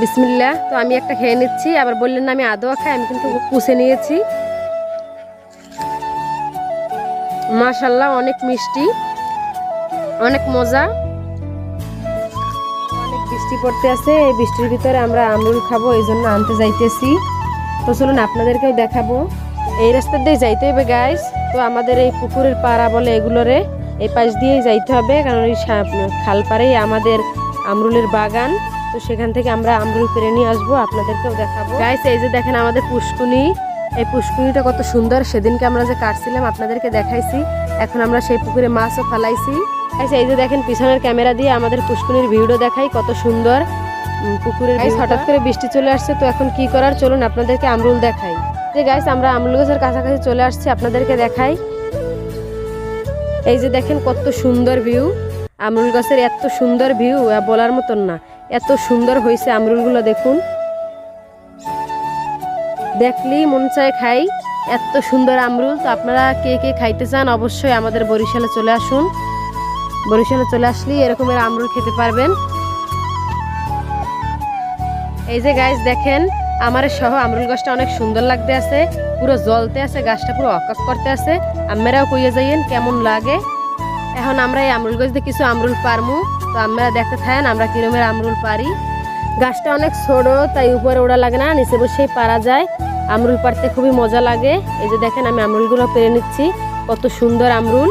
বিসমিল্লা তো আমি একটা খেয়ে নিচ্ছি। আবার বললেন না, আমি আদোয়া খাই, আমি কিন্তু পুষে নিয়েছি। মাশাল্লাহ অনেক মিষ্টি, অনেক মজা। অনেক বৃষ্টি পড়তে আছে, এই বৃষ্টির ভিতরে আমরা আমরুল খাব, এই জন্য আনতে যাইতেছি। তো চলুন আপনাদেরকেও দেখাবো। এই রাস্তা দিয়ে যাইতে হবে গাইস তো আমাদের এই পুকুরের পাড়া বলে এগুলোরে, এই পাশ দিয়েই যাইতে হবে, কারণ এই খাল পাড়েই আমাদের আমরুলের বাগান। তো সেখান থেকে আমরা আমরুল পেরে নিয়ে আসব আপনাদেরকেও দেখাবো। গাইস এই যে দেখেন আমাদের পুষ্কুনি এই পুষ্কুনিটা কত সুন্দর। সেদিনকে আমরা যে কাটছিলাম আপনাদেরকে দেখাইছি। এখন আমরা সেই পুকুরে মাছও ফালাইছি। গাইস এই যে দেখেন পিছনের ক্যামেরা দিয়ে আমাদের পুষ্কুনির ভিডিও দেখাই কত সুন্দর। পুকুরের গাইস হঠাৎ করে বৃষ্টি চলে আসছে তো এখন কি করার? চলুন আপনাদেরকে আমরুল দেখাই। যে গাইস আমরা আমরুল গাছের কাছাকাছি চলে আসছি আপনাদেরকে দেখাই। এই যে দেখেন কত সুন্দর ভিউ আমরুল গাছের এত সুন্দর ভিউ বলার মতন না। এত সুন্দর হয়েছে আমরুলগুলো, দেখুন। দেখলেই মন চায় খাই। এত সুন্দর আমরুল, তো আপনারা কে কে খাইতে চান অবশ্যই আমাদের বরিশালে চলে আসুন। বরিশালে চলে আসলেই এরকমের আমরুল খেতে পারবেন। এই যে গাছ দেখেন, আমার সহ আমরুল গাছটা অনেক সুন্দর লাগতে আছে। পুরো জলতে আছে, গাছটা পুরো অকাক করতে আছে। আপনারাও কইয়ে যাইয়েন কেমন লাগে। এখন আমরা এই আমরুল গাছ দিয়ে কিছু আমরুল পারমু। তো আমরা দেখতে থাকেন আমরা কিরমের আমরুল পারি। গাছটা অনেক ছোট, তাই উপরে ওড়া লাগে না, নিচে বসেই পারা যায়। আমরুল পারতে খুবই মজা লাগে। এই যে দেখেন আমি আমরুলগুলো পেরে নিচ্ছি, কত সুন্দর আমরুল।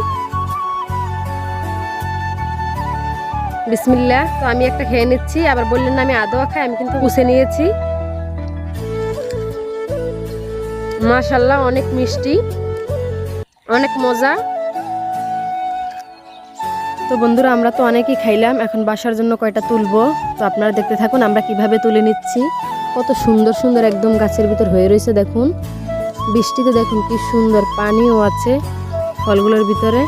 বিসমিল্লা তো আমি একটা খেয়ে নিচ্ছি, আবার বললেন আমি আদোয়া খাই, আমি কিন্তু পুষে নিয়েছি। মাশাল্লাহ, অনেক মিষ্টি, অনেক মজা। তো বন্ধুরা, আমরা তো অনেকেই খাইলাম। এখন বাসার জন্য কয়টা তুলবো? তো আপনারা দেখতে থাকুন, আমরা কীভাবে তুলে নিচ্ছি। কত সুন্দর সুন্দর একদম গাছের ভিতর হয়ে রয়েছে, দেখুন। বৃষ্টিতে দেখুন কি সুন্দর পানিও আছে ফলগুলোর ভিতরে।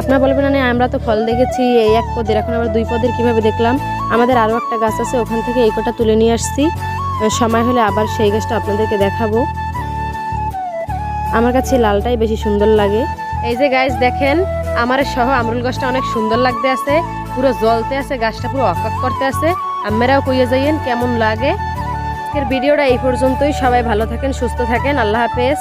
আপনারা বলবেন না আমরা তো ফল দেখেছি, এই এক পদের। এখন আমরা দুই পদের কীভাবে দেখলাম? আমাদের আরও একটা গাছ আছে, ওখান থেকে এই কটা তুলে নিয়ে আসছি। সময় হলে আবার সেই গাছটা আপনাদেরকে দেখাবো। আমার কাছে লালটাই বেশি সুন্দর লাগে। এই যে গাছ দেখেন, আমার সহ আমরুল গাছটা অনেক সুন্দর লাগতে আছে, পুরো জলতে আছে, গাছটা পুরো অকাক করতে আছে। আপনারাও কইয়ে যাইয়েন কেমন লাগে। আজকের ভিডিওটা এই পর্যন্তই, সবাই ভালো থাকেন, সুস্থ থাকেন, আল্লাহ হাফেজ।